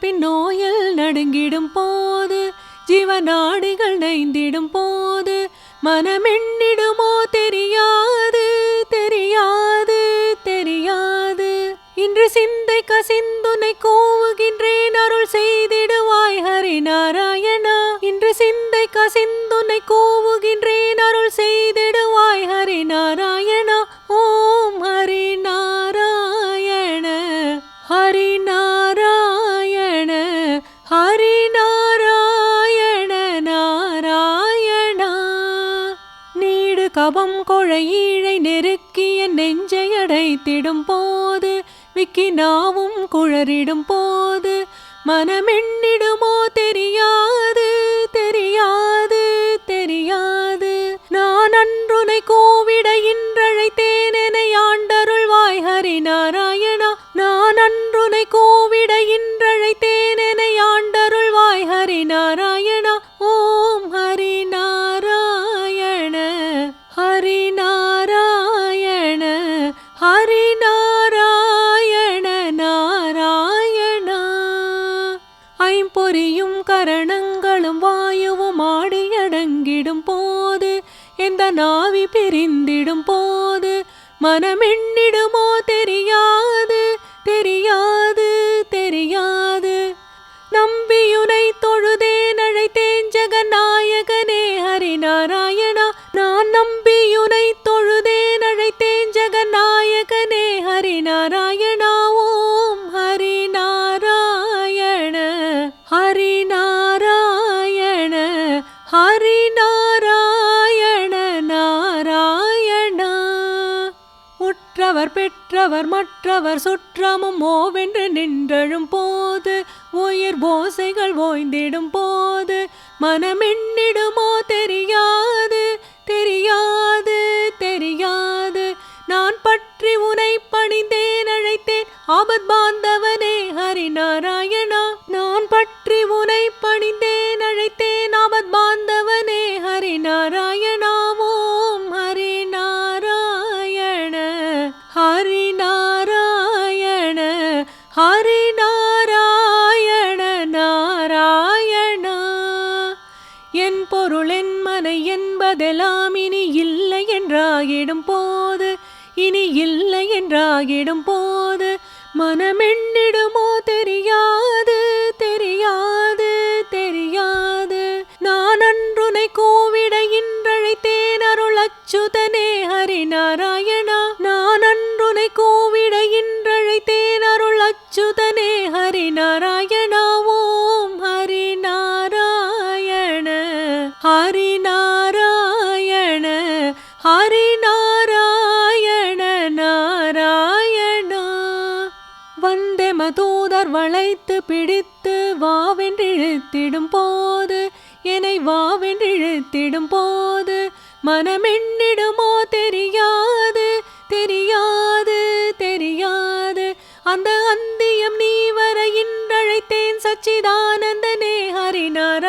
பின் நோயில் நடுங்கிடும் போது ஜீவநாடிகள் நைந்திடும் போது மனமெண்ணிடுமோ தெரியாது தெரியாது தெரியாது. இன்று சிந்தை கசிந்துனை கோவுகின்றேன் அருள் செய்திடுவாய் ஹரி நாராயணா இன்று சிந்தை கசிந்துனை கூவுகின்றேன் தவம் கொழையீழை நெருக்கிய நெஞ்சை அடைத்திடும் போது விக்கி நாவும் குழறிடும் போது மனமெண்ணிடுமோ தெரியாது தெரியாது நாராயண நாராயணா. ஐம்பொறியும் கரணங்களும் வாயுவும் ஆடியடங்கிடும் போது எந்த நாவி பிரிந்திடும் போது மனமெண்ணிடுமோ தெரிய? ஹரி நாராயண நாராயணா. உற்றவர் பெற்றவர் மற்றவர் சுற்றமும் ஓவென்று நின்றழும் போது உயிர் போசைகள் ஓய்ந்திடும் போது மனமென்னிடுமோ தெரியாது தெரியாது தெரியாது. நான் பற்றி உனை பணிந்தேன் அழைத்தேன் ஆபத் பாந்தவனே ஹரி நாராயணா நான் பற்றி உனை பணிந்தேன் அழைத்தேன் ஹரி நாராயண நாராயணா. என் பொருள் என் மனை என்பதெல்லாம் இனி இல்லை என்றாகிடும் போது இனி இல்லை என்றாகிடும் போது மனமெண்ணிடுமோ தெரியாது தெரியாது தெரியாது. நான் அன்றுனை கோவிட இன்றழைத்தேன் அருள் அச்சுதனே ஹரி ஹரி நாராயண நாராயணா. வந்தே மதூதர் வளைத்து பிடித்து வாவென்றிழுத்திடும் போது என்னை வாவென்றிழுத்திடும் போது மனமென்னிடுமோ தெரியாது தெரியாது தெரியாது. அந்த அந்தியம் நீ வர இன்றழைத்தேன் சச்சிதானந்தனே ஹரி நாராயண